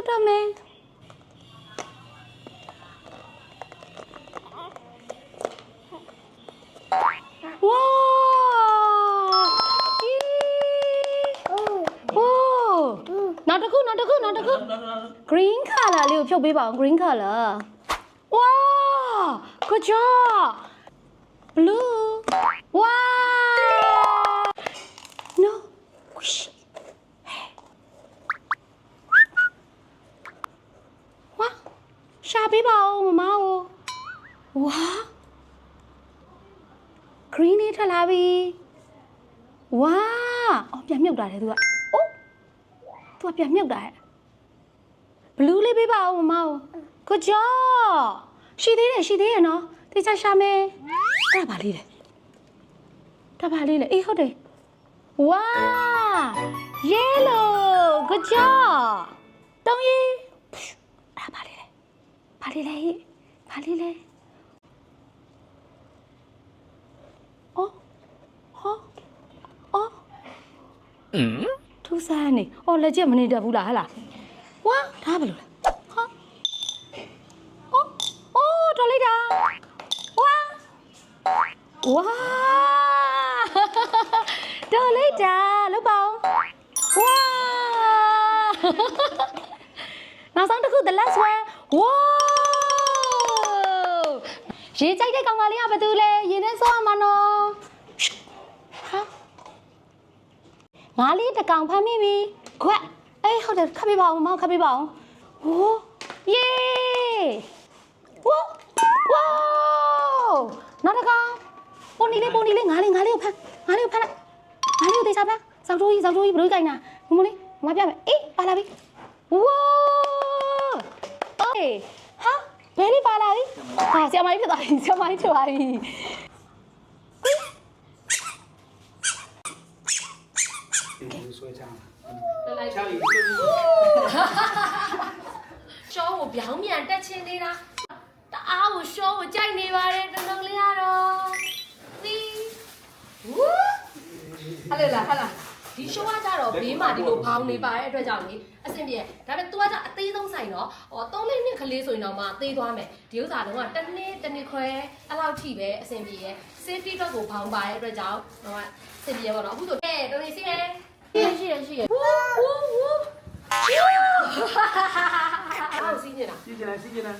क्यूट हमें နောက်တစ်ခုနောက်တစ်ခုနောက်တစ်ခု oh. oh. mm. green color. လေးကိုဖြုတ်ပေးပါအောင် green color. Wow! good job. Blue. ရှာပေးပါဦးမမကိုဝါ green လေးထွက်လာပြီဝါအော်ပြန်မြုပ်တာလေသူကအိုးသူကပြန်မြုပ်တာရဲ့ blue လေးပေးပါဦးမမကို good job ရှိသေးတယ်ရှိသေးတယ်နော်တေချာရှာမယ်အဲ့ဒါပါလေးလေဒါပါလေးလေအေးဟုတ်တယ်ဝါ yellow good job တောင်းရေးအဲ့ဒါပါလေး လေပါလေးလေပါလေးလေအော်ဟောအော်ထူးဆန်းနေအော်လက်ချက်မနေတတ်ဘူးလားဟဟလားဝါဒါဘယ်လိုလဲဟာအော်အော်တော်လိုက်တာဝါဝါတော်လိုက်တာလောက်ပါဦးဝါ နောက်ဆုံးတစ်ခု the last one ဝါ ရေကြိုက်တဲ့ကောင်မလေးကဘာတူလဲရေနဲ့စောရမှာနော်ဟာငါးလေးတစ်ကောင်ဖမ်းမိပြီခွက်အေးဟုတ်တယ်ခပ်ပေးပါဦးမောင်ခပ်ပေးပါဦးဟိုးယေဝိုးဝိုးနောက်တစ်ကောင်ပုံနီလေးပုံနီလေးငါးလေးငါးလေးကိုဖမ်းငါးလေးကိုဖမ်းလိုက်ငါးလေးကိုတေချာဖမ်းစောက်တိုးကြီးစောက်တိုးကြီးဘလို့ကြိုင်တာမမလေးငါပြမယ်အေးပါလာပြီဝိုးအေးဟာဘယ်လေးပါလာပြီ ဟာဆရာမကြီးဖြစ်သွားပြီဆရာမကြီးဖြစ်သွားပြီဒီဆွဲချမ်းလိုက်ချာရီရှောကိုပြောင်းပြန်တက်ချင်းနေတာတအားကိုရှောကိုကြိုက်နေပါတယ်တလုံးလေးရတော့ ဒီ show ကကြတော့ဘေးမှာဒီလိုဘောင်းနေပါတဲ့အတွက်ကြောင့်လေအဆင်ပြေဒါပေမဲ့ तू ကကြအသေးဆုံးဆိုင်တော့ဟော၃လေးနှစ်ကလေးဆိုရင်တော့မှသေးသွားမယ်ဒီဥစ္စာတော့ကတစ်နှစ်တစ်နှစ်ခွဲအဲ့လောက်ထိပဲအဆင်ပြေရဲ့ safety အတွက်ကိုဘောင်းပါတဲ့အတွက်ကြောင့်တော့အဆင်ပြေပါတော့အခုဆိုတဲ့တော်နေစီမယ်ရှိရရှိရရှိရဝူဝူဝူဟာဟာဟာဟာဟာစီးနေတာစီးနေတာစီးနေတာ